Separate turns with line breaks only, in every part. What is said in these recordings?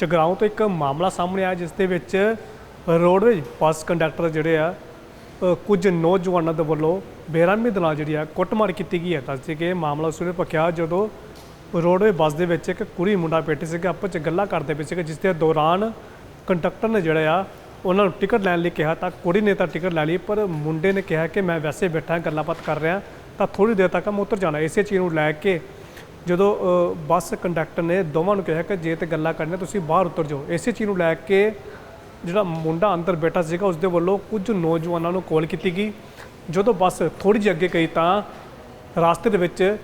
ਜਗਰਾਉਂ ਤੋਂ ਇੱਕ ਮਾਮਲਾ ਸਾਹਮਣੇ ਆਇਆ, ਜਿਸ ਦੇ ਵਿੱਚ ਰੋਡਵੇਜ ਬੱਸ ਕੰਡਕਟਰ ਜਿਹੜੇ ਆ ਕੁਝ ਨੌਜਵਾਨਾਂ ਦੇ ਵੱਲੋਂ ਬੇਰਹਿਮੀ ਦੇ ਨਾਲ ਜਿਹੜੀ ਆ ਕੁੱਟਮਾਰ ਕੀਤੀ ਗਈ ਹੈ। ਦੱਸਦੇ ਕਿ ਮਾਮਲਾ ਉਸ ਵੇਲੇ ਪਕਿਆ ਜਦੋਂ ਰੋਡਵੇ ਬੱਸ ਦੇ ਵਿੱਚ ਇੱਕ ਕੁੜੀ ਮੁੰਡਾ ਬੈਠੇ ਸੀਗੇ, ਆਪਸ ਚ ਗੱਲਾਂ ਕਰਦੇ ਪਏ ਸੀਗੇ, ਜਿਸ ਦੇ ਦੌਰਾਨ ਕੰਡਕਟਰ ਨੇ ਜਿਹੜਾ ਆ ਉਹਨਾਂ ਨੂੰ ਟਿਕਟ ਲੈਣ ਲਈ ਕਿਹਾ ਤਾਂ ਕੁੜੀ ਨੇ ਤਾਂ ਟਿਕਟ ਲੈ ਲਈ, ਪਰ ਮੁੰਡੇ ਨੇ ਕਿਹਾ ਕਿ ਮੈਂ ਵੈਸੇ ਬੈਠਾ, ਗੱਲਾਂ ਬਾਤ ਕਰ ਰਿਹਾ, ਤਾਂ ਥੋੜੀ ਦੇਰ ਤੱਕ ਮੈਂ ਉਤਰ ਜਾਣਾ। ਇਸੇ ਚੀਜ਼ ਨੂੰ ਲੈ ਕੇ ਜਦੋਂ ਬੱਸ ਕੰਡਕਟਰ ਨੇ ਦੋਵਾਂ ਨੂੰ ਕਿਹਾ ਕਿ ਜੇ ਤੇ ਗੱਲਾਂ ਕਰਨੀਆਂ, ਤੁਸੀਂ ਬਾਹਰ ਉਤਰ ਜਾਓ। ਇਸੇ ਚੀਜ਼ ਨੂੰ ਲੈ ਕੇ ਜਿਹੜਾ ਮੁੰਡਾ ਅੰਦਰ ਬੈਠਾ ਸੀਗਾ ਉਸ ਦੇ ਵੱਲੋਂ ਕੁਝ ਨੌਜਵਾਨਾਂ ਨੂੰ ਕਾਲ ਕੀਤੀ ਗਈ। ਜਦੋਂ ਬੱਸ ਥੋੜੀ ਜਿਹੀ ਅੱਗੇ ਗਈ ਤਾਂ ਰਾਸਤੇ ਦੇ ਵਿੱਚ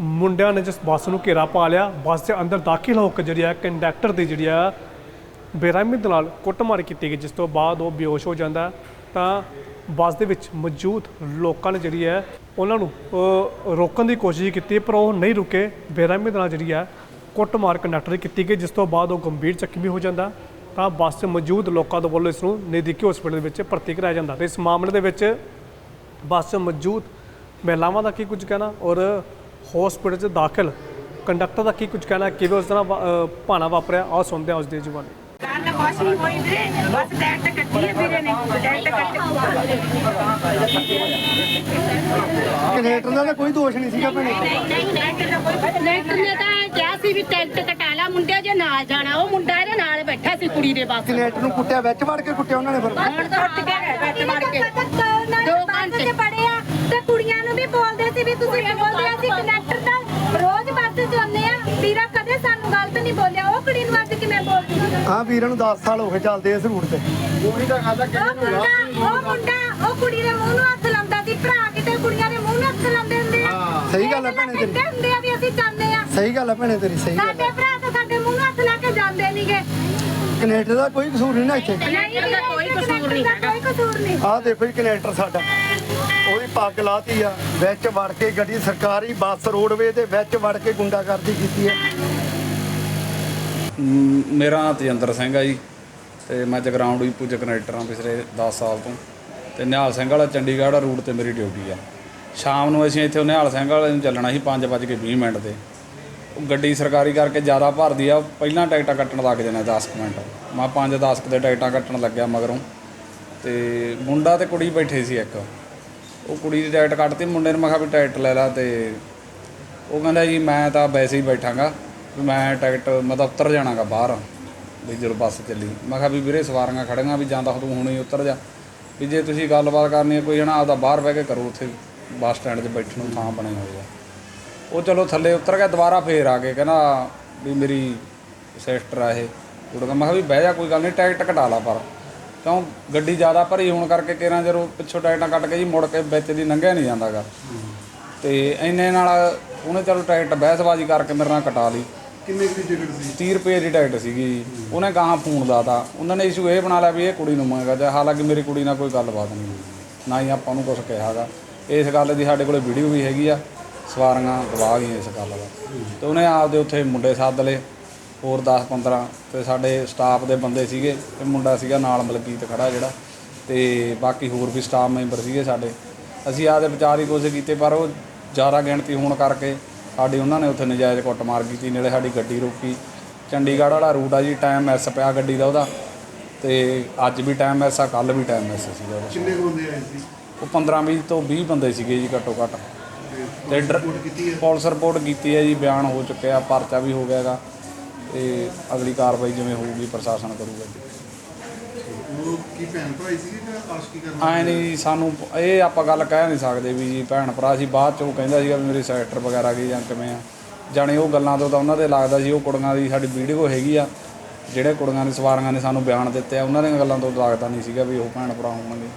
ਮੁੰਡਿਆਂ ਨੇ ਜਿਸ ਬੱਸ ਨੂੰ ਘੇਰਾ ਪਾ ਲਿਆ, ਬੱਸ ਦੇ ਅੰਦਰ ਦਾਖਲ ਹੋ ਕੇ ਜਿਹੜੀ ਆ ਕੰਡਕਟਰ ਦੀ ਜਿਹੜੀ ਆ ਬੇਰਹਿਮੀ ਦੇ ਨਾਲ ਕੁੱਟਮਾਰ ਕੀਤੀ ਗਈ, ਜਿਸ ਤੋਂ ਬਾਅਦ ਉਹ ਬੇਹੋਸ਼ ਹੋ ਜਾਂਦਾ। ਤਾਂ ਬੱਸ ਦੇ ਵਿੱਚ ਮੌਜੂਦ ਲੋਕਾਂ ਨੇ ਜਿਹੜੀ ਹੈ, ਉਹਨਾਂ ਨੂੰ ਰੋਕਣ ਦੀ ਕੋਸ਼ਿਸ਼ ਕੀਤੀ, ਪਰ ਉਹ ਨਹੀਂ ਰੁਕੇ। ਬੇਰਹਿਮੀ ਦੇ ਨਾਲ ਜਿਹੜੀ ਹੈ, ਕੁੱਟਮਾਰ ਕੰਡਕਟਰ ਕੀਤੀ ਗਈ, ਜਿਸ ਤੋਂ ਬਾਅਦ ਉਹ ਗੰਭੀਰ ਜ਼ਖਮੀ ਹੋ ਜਾਂਦਾ। ਤਾਂ ਬੱਸ 'ਚ ਮੌਜੂਦ ਲੋਕਾਂ ਦੇ ਵੱਲੋਂ ਇਸ ਨੂੰ ਨਜ਼ਦੀਕੀ ਹਸਪੀਟਲ ਦੇ ਵਿੱਚ ਭਰਤੀ ਕਰਾਇਆ ਜਾਂਦਾ। ਤੇ ਇਸ ਮਾਮਲੇ ਦੇ ਵਿੱਚ ਬੱਸ 'ਚ ਮੌਜੂਦ ਮਹਿਲਾਵਾਂ ਦਾ ਕੀ ਕੁਝ ਕਹਿਣਾ ਔਰ ਹਸਪੀਟਲ 'ਚ ਦਾਖਲ ਕੰਡਕਟਰ ਦਾ ਕੀ ਕੁਝ ਕਹਿਣਾ? ਕਿਵੇਂ ਉਸ ਤਰ੍ਹਾਂ ਵਾ- ਭਾਣਾ ਵਾਪਰਿਆ? ਆਹ ਸੁਣਦੇ ਹਾਂ ਉਸ ਦੇ ਜਵਾਨੀ
ਗੱਲ ਕੁਛ ਨਹੀਂ ਹੋਈ ਵੀਰੇ ਬਸ ਡੈਟ ਕੱਟੀ ਹੈ ਵੀਰੇ ਨੇ ਡੈਟ ਕੱਟੀ
ਕਨੇਟਰ ਦਾ ਤਾਂ ਕੋਈ ਦੋਸ਼ ਨਹੀਂ ਸੀਗਾ ਭੈਣੇ।
ਨਹੀਂ ਨਹੀਂ ਡੈਟ ਦਾ ਕੋਈ
ਕਨੈਕਟਰ ਨੇ ਤਾਂ ਕਿਹਾ ਸੀ ਵੀ ਟਿਕਟ ਕਟਾ ਲਾ ਮੁੰਡੇ ਜੇ ਨਾਲ ਜਾਣਾ ਉਹ ਮੁੰਡਾ ਇਹਦੇ ਨਾਲ ਬੈਠਾ ਸੀ ਕੁੜੀ ਦੇ ਬੱਸ
ਕਨੇਟਰ ਨੂੰ ਕੁੱਟਿਆ ਵਿੱਚ ਵੜ ਕੇ ਕੁੱਟਿਆ ਉਹਨਾਂ ਨੇ ਫਿਰ।
ਕੇ
ਦੋ ਘੰਟੇ।
ਤੇ ਕੁੜੀਆਂ ਨੂੰ ਵੀ ਬੋਲਦੇ ਸੀ ਵੀ ਤੁਸੀਂ ਬੋਲਦੇ ਅਸੀਂ ਕਨੈਕਟਰ ਦਾ ਰੋਜ਼ ਬੱਸ ਚੋਂਦੇ ਆ। ਵੀਰਾ ਕਦੇ ਸਾਨੂੰ ਗਲਤ ਨਹੀਂ ਬੋਲਿਆ ਉਹ ਕੁੜੀ
ਹਾਂ ਵੀਰਾਂ ਨੂੰ 10 ਸਾਲ ਹੋ ਗਏ ਚੱਲਦੇ ਇਸ ਰੂਟ ਤੇ।
ਉਹ ਮੁੰਡਾ ਉਹ ਮੁੰਡਾ ਉਹ ਕੁੜੀ ਦੇ ਮੂੰਹ ਨੂੰ ਹੱਥ ਲਾਉਂਦਾ ਸੀ ਭਰਾ ਕਿਤੇ ਕੁੜੀਆਂ ਦੇ ਮੂੰਹ ਨੂੰ ਹੱਥ ਲਾਉਂਦੇ ਹੁੰਦੇ ਆ।
ਸਹੀ ਗੱਲ ਹੈ ਭੈਣੇ ਤੇਰੀ।
ਕਹਿੰਦੇ ਹੁੰਦੇ ਆ ਵੀ ਅਸੀਂ ਚਾਹੁੰਦੇ ਆ।
ਸਹੀ ਗੱਲ ਹੈ ਭੈਣੇ ਤੇਰੀ ਸਹੀ ਗੱਲ
ਸਾਡੇ ਭਰਾ ਤਾਂ ਸਾਡੇ ਮੂੰਹ ਨੂੰ ਹੱਥ ਲਾ ਕੇ ਜਾਂਦੇ ਨਹੀਂਗੇ।
ਕਨੇਟਰ ਦਾ ਕੋਈ ਕਸੂਰ ਨਹੀਂ ਨਾ ਇੱਥੇ।
ਨਹੀਂ
ਦਾ ਕੋਈ ਕਸੂਰ ਨਹੀਂ
ਹੈਗਾ। ਕੋਈ ਕਸੂਰ ਨਹੀਂ।
ਆਹ ਦੇਖੋ ਜੀ ਕਨੇਟਰ ਸਾਡਾ। ਉਹਦੀ ਪੱਗ ਲਾਤੀ ਆ ਵਿੱਚ ਵੜ ਕੇ ਗੱਡੀ ਸਰਕਾਰੀ ਬੱਸ ਰੋਡਵੇ ਦੇ ਵਿੱਚ ਵੜ ਕੇ ਗੁੰਡਾਗਰਦੀ ਕੀਤੀ ਹੈ
ਮੇਰਾ ਨਾਮ ਤੇਜਿੰਦਰ ਸਿੰਘ ਆ ਜੀ, ਤੇ ਮੈਂ ਜਗਰਾਉਂਡ ਵੀ ਪੂਜਾ ਕਨੈਕਟਰ ਹਾਂ ਪਿਛਲੇ 10 ਸਾਲ ਤੋਂ। ਤੇ ਨਿਹਾਲ ਸਿੰਘ ਵਾਲਾ ਚੰਡੀਗੜ੍ਹ ਰੂਟ ਤੇ ਮੇਰੀ ਡਿਊਟੀ ਆ। ਸ਼ਾਮ ਨੂੰ ਅਸੀਂ ਇੱਥੇ ਨਿਹਾਲ ਸਿੰਘ ਵਾਲੇ ਨੂੰ ਚੱਲਣਾ ਸੀ 5:20 ਮਿੰਟ ਤੇ। ਉਹ ਗੱਡੀ ਸਰਕਾਰੀ ਕਰਕੇ ਜ਼ਿਆਦਾ ਭਰਦੀ ਆ, ਪਹਿਲਾਂ ਟਿਕਟਾਂ ਕੱਟਣ ਲੱਗ ਜਾਣਾ 10 ਕੁ ਮਿੰਟ। ਮੈਂ 5-10 ਦੇ ਟਿਕਟਾਂ ਕੱਟਣ ਲੱਗਿਆ ਮਗਰੋਂ। ਤੇ ਮੁੰਡਾ ਤੇ ਕੁੜੀ ਬੈਠੇ ਸੀ ਇੱਕ। ਉਹ ਕੁੜੀ ਦੀ ਟਿਕਟ ਕੱਟਤੀ, ਮੁੰਡੇ ਨੇ ਮੈਂ ਕਿਹਾ ਵੀ ਟਿਕਟ ਲੈ ਲਾ ਤੇ ਉਹ ਕਹਿੰਦਾ ਜੀ ਮੈਂ ਤਾਂ ਵੈਸੇ ਹੀ ਬੈਠਾਂਗਾ। ਵੀ ਮੈਂ ਟਿਕਟ ਮਤਲਬ ਉੱਤਰ ਜਾਣਾਗਾ ਬਾਹਰ ਵੀ ਜਦੋਂ ਬੱਸ ਚੱਲੀ। ਮੈਂ ਕਿਹਾ ਵੀ ਵੀਰੇ ਸਵਾਰੀਆਂ ਖੜੀਆਂ ਵੀ ਜਾਂਦਾ ਤੂੰ ਹੁਣੇ ਹੀ ਉੱਤਰ ਜਾ। ਵੀ ਜੇ ਤੁਸੀਂ ਗੱਲਬਾਤ ਕਰਨੀ ਹੈ ਕੋਈ ਜਣਾ ਆਪਦਾ ਬਾਹਰ ਬਹਿ ਕੇ ਕਰੋ ਉੱਥੇ ਬੱਸ ਸਟੈਂਡ 'ਚ ਬੈਠਣ ਨੂੰ ਥਾਂ ਬਣੇ ਹੋਏ ਆ। ਉਹ ਚਲੋ ਥੱਲੇ ਉਤਰ ਗਿਆ ਦੁਬਾਰਾ ਫੇਰ ਆ ਕੇ ਕਹਿੰਦਾ ਵੀ ਮੇਰੀ ਸਿਸਟਰ ਆ ਇਹ। ਕੁੜੀਆਂ ਮੈਂ ਕਿਹਾ ਵੀ ਬਹਿ ਜਾ ਕੋਈ ਗੱਲ ਨਹੀਂ ਟਿਕਟ ਕਟਾ ਲਾ ਪਰ। ਕਿਉਂ? ਗੱਡੀ ਜ਼ਿਆਦਾ ਭਰੀ ਹੋਣ ਕਰਕੇ ਕਿਰਾਂ ਜਦੋਂ ਪਿੱਛੋਂ ਟਿਕਟਾਂ ਕੱਟ ਕੇ ਜੀ ਮੁੜ ਕੇ ਵਿੱਚ ਦੀ ਲੰਘਿਆ ਨਹੀਂ ਜਾਂਦਾਗਾ। ਤੇ ਇੰਨੇ ਨਾਲ ਉਹਨੇ ਚਲੋ ਟਿਕਟ ਬਹਿਸਬਾਜ਼ੀ ਕਰਕੇ ਮੇਰੇ ਨਾਲ ਕਟਾ ਲਈ।
ਕਿੰਨੇ ਦੀ ਟਿਕਟ ਸੀ?
30 ਰੁਪਏ ਦੀ ਟਿਕਟ ਸੀਗੀ ਜੀ। ਉਹਨੇ ਗਾਹਾਂ ਫੋਨ ਲਾਤਾ। ਉਹਨਾਂ ਨੇ ਇਸ਼ੂ ਇਹ ਬਣਾ ਲਿਆ ਵੀ ਇਹ ਕੁੜੀ ਨੂੰ ਮੰਗਦਾ ਜਾਂ ਹਾਲਾਂਕਿ ਮੇਰੀ ਕੁੜੀ ਨਾਲ ਕੋਈ ਗੱਲਬਾਤ ਨਹੀਂ ਹੋਈ। ਨਾ ਹੀ ਆਪਾਂ ਨੂੰ ਕੁਝ ਕਿਹਾਗਾ। ਇਸ ਗੱਲ ਦੀ ਸਾਡੇ ਕੋਲੇ ਵੀਡੀਓ ਵੀ ਹੈਗੀ ਆ। ਸਵਾਰੀਆਂ ਗਵਾ ਗਈਆਂ ਇਸ ਗੱਲ ਦਾ। ਤੇ ਉਹਨੇ ਆਪਦੇ ਉੱਥੇ ਮੁੰਡੇ ਸੱਦ ਲਏ, ਹੋਰ 10 15 ਤੇ ਸਾਡੇ ਸਟਾਫ ਦੇ ਬੰਦੇ ਸੀਗੇ, ਤੇ ਮੁੰਡਾ ਸੀਗਾ ਨਾਲ ਮਲਕੀਤ ਖੜਾ ਜਿਹੜਾ। ਤੇ ਬਾਕੀ ਹੋਰ ਵੀ ਸਟਾਫ ਮੈਂਬਰ ਸੀਗੇ ਸਾਡੇ। ਅਸੀਂ ਆਪਦੇ ਵਿਚਾਰ ਹੀ ਕੋਸ਼ਿਸ਼ ਕੀਤੇ, ਪਰ ਉਹ ਜ਼ਿਆਦਾ ਗਿਣਤੀ ਹੋਣ ਕਰਕੇ ਸਾਡੀ ਉਹਨਾਂ ਨੇ ਉੱਥੇ ਨਜਾਇਜ਼ ਕੁੱਟਮਾਰ ਕੀਤੀ ਨਾਲੇ ਸਾਡੀ ਗੱਡੀ ਰੋਕੀ। ਚੰਡੀਗੜ੍ਹ ਵਾਲਾ ਰੂਟ ਆ ਜੀ ਟਾਈਮ ਮਿਸ ਪਿਆ ਗੱਡੀ ਦਾ ਉਹਦਾ। ਤੇ ਅੱਜ ਵੀ ਟਾਈਮ ਮਿਸ ਆ ਕੱਲ ਵੀ ਟਾਈਮ ਸੀਗਾ ਉਹਦਾ।
ਕਿੰਨੇ ਕੁ ਬੰਦੇ ਆਏ ਸੀ?
ਉਹ 15 20 ਤੋਂ 20 ਬੰਦੇ ਸੀਗੇ ਜੀ ਘੱਟੋ ਘੱਟ। ਤੇ
ਰਿਪੋਰਟ ਕੀਤੀ ਹੈ?
ਪੁਲਿਸ ਰਿਪੋਰਟ ਕੀਤੀ ਹੈ ਜੀ ਬਿਆਨ ਹੋ ਚੁੱਕਿਆ ਪਰਚਾ ਵੀ ਹੋ ਗਿਆ ਹੈਗਾ ਤੇ ਅਗਲੀ ਕਾਰਵਾਈ ਜਿਵੇਂ ਹੋਊਗੀ ਪ੍ਰਸ਼ਾਸਨ ਕਰੂਗਾ ਜੀ।
ਉਹ ਕੀ ਭੈਣ ਭਰਾ ਹੀ ਸੀ ਜਾਂ ਆਸ਼ਕੀ ਕਰਨਾ
ਐ ਨਹੀਂ ਸਾਨੂੰ ਇਹ ਆਪਾਂ ਗੱਲ ਕਹਿ ਨਹੀਂ ਸਕਦੇ ਵੀ ਜੀ ਭੈਣ ਭਰਾ ਸੀ ਬਾਅਦ ਚੋਂ ਕਹਿੰਦਾ ਸੀਗਾ ਵੀ ਮੇਰੀ ਸਿਸਟਰ ਵਗੈਰਾ ਗਈ ਜਾਂ ਕਿਵੇਂ ਆ। ਜਾਣੇ ਉਹ ਗੱਲਾਂ ਤੋਂ ਤਾਂ ਉਹਨਾਂ ਦੇ ਲੱਗਦਾ ਸੀ ਉਹ ਕੁੜੀਆਂ ਦੀ ਸਾਡੀ ਵੀਡੀਓ ਹੈਗੀ ਆ ਜਿਹੜੇ ਕੁੜੀਆਂ ਨੇ ਸਵਾਰੀਆਂ ਨੇ ਸਾਨੂੰ ਬਿਆਨ ਦਿੱਤੇ ਆ ਉਹਨਾਂ ਦੀਆਂ ਗੱਲਾਂ ਤੋਂ ਲੱਗਦਾ ਨਹੀਂ ਸੀਗਾ ਵੀ ਉਹ ਭੈਣ ਭਰਾ ਹੋਣਗੇ।